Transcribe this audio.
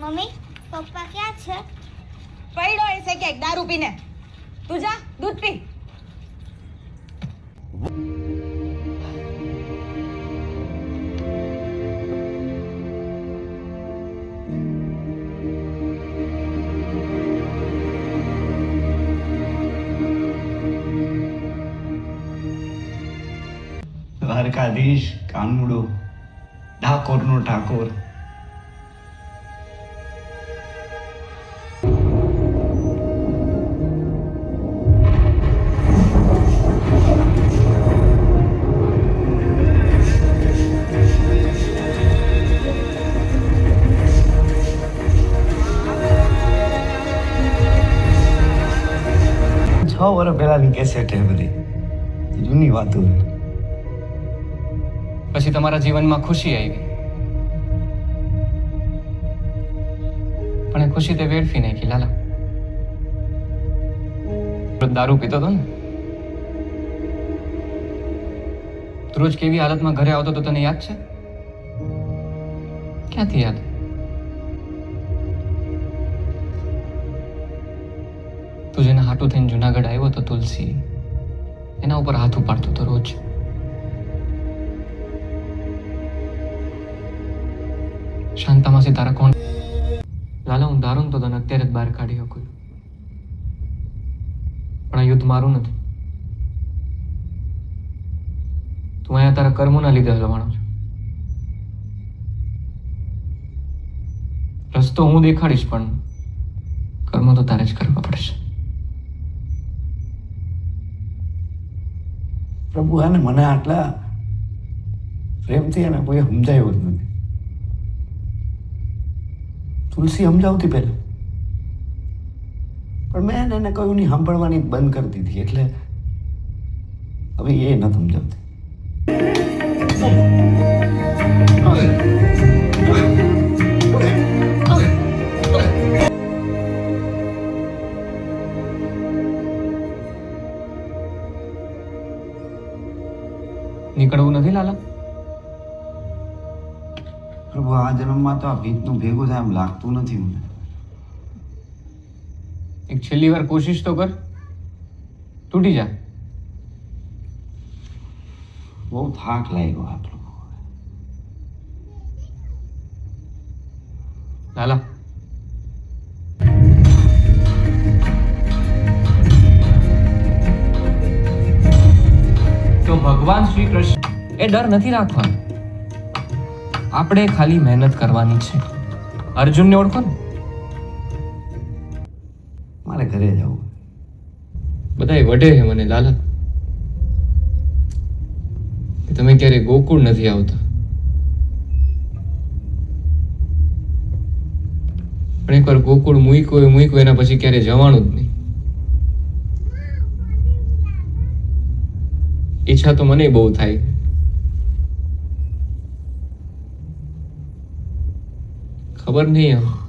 Mummy papa ક્યાં છે? પડ્યો છે ક્યાંક દારૂ પીને. તું જા દૂધ પી. દ્વારકાધીશ કાનુડો ઠાકોરનો ઠાકોર. છ પહેલાની કેસેટ છે બધી. જૂની વાતો પછી તમારા જીવનમાં ખુશી આવી. પણ એ ખુશી તે વેડફી નાખી, લાલા. દારૂ પીતો હતો ને? તું રોજ કેવી હાલતમાં ઘરે આવતો તો તને યાદ છે? ક્યાંથી યાદ? તું જેને હાટું થઈને જુનાગઢ આવ્યો હતો, તુલસી, એના ઉપર હાથ ઉપાડતો તો રોજ. શાંતામાંથી તારા કોણ? લાલા, હું દારૂ તો તને અત્યારે જ બહાર કાઢી શકું પણ આ યુદ્ધ મારું નથી. તું અહીંયા તારા કર્મોના લીધે હલવાનો છું. રસ્તો હું દેખાડીશ, પણ કર્મ તો તારે જ કરવા પડશે. પ્રભુ આને મને આટલા પ્રેમથી એને કોઈ સમજાયું જ નથી. તુલસી સમજાવતી પહેલા. પણ મેં એને કહ્યું નહીં, સાંભળવાની બંધ કરી દીધી, એટલે હવે એ ન સમજાવતી. નીકળવું નથી લાલા? પ્રભુ આ જન્મમાં તો આ ભીતનું ભેગું થાય એમ લાગતું નથી મને. એક છેલ્લી વાર કોશિશ તો કર. તૂટી જા. બહુ થાક લાગ્યો આ પ્રભુ લાલા ભગવાન શ્રી કૃષ્ણ. એ ડર નથી રાખવાનો. આપણે ખાલી મહેનત કરવાની છે. અર્જુનને ઓળખો ને? મારે ઘરે જવું. બધાય વઢે છે મને લાલા તમે ક્યારે ગોકુળ નથી આવતા. પણ એકવાર ગોકુળ મૂક્યું મૂક્યું એના પછી ક્યારે જવાનું જ નહીં. ઈચ્છા તો મને બહુ થાય. ખબર નહીં.